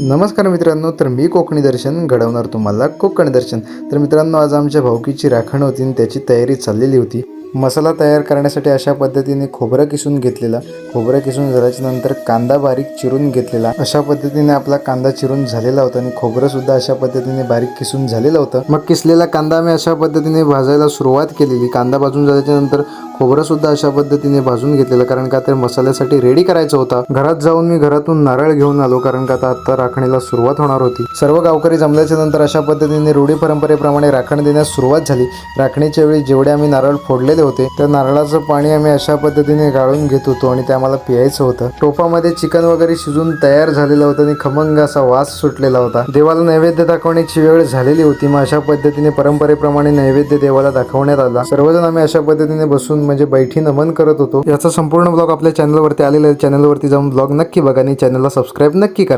नमस्कार मित्रांनो तर मी कोकणी दर्शन घडवणार तुम्हाला कोकणी दर्शन. तर मित्रांनो आज आमच्या भाऊकीची राखण होती आणि त्याची तयारी चाललेली होती. मसाला तयार करण्यासाठी अशा पद्धतीने खोबरं किसून घेतलेला खोबरं किसून झाल्याच्यानंतर कांदा बारीक चिरून घेतलेला. अशा पद्धतीने आपला कांदा चिरून झालेला होता आणि खोबरं सुद्धा अशा पद्धतीने बारीक किसून झालेलं होतं. मग किसलेला कांदा मी अशा पद्धतीने भाजायला सुरुवात केलेली. कांदा भाजून झाल्याच्यानंतर अशा पद्धतीने भाजून घेतलेलं कारण का ते मसाल्यासाठी रेडी करायचं होता. घरात जाऊन मी घरातून नारळ घेऊन आलो कारण का आता राखणीला सुरुवात होणार होती. सर्व गावकरी जमल्याच्या नंतर अशा पद्धतीने रूढी परंपरेप्रमाणे राखण देण्यास सुरुवात झाली. राखणीच्या वेळी जेवढे आम्ही नारळ फोडलेले होते. तर नारळाचं पाणी आम्ही अशा पद्धतीने गाळून घेत होतो आणि ते आम्हाला पियायचं होतं. टोपामध्ये चिकन वगैरे शिजून तयार झालेलं होतं आणि खमंग असा वास सुटलेला होता. देवाला नैवेद्य दाखवण्याची वेळ झालेली होती. मग अशा पद्धतीने परंपरेप्रमाणे नैवेद्य देवाला दाखवण्यात आला. सर्वजण आम्ही अशा पद्धतीने बसून म्हणजे बैठी नमन करत होतो. याचा संपूर्ण ब्लॉग आपल्या चॅनलवरती आलेला आहे. चॅनलवरती जाऊन ब्लॉग नक्की बघा आणि चॅनलला सबस्क्राईब नक्की करा.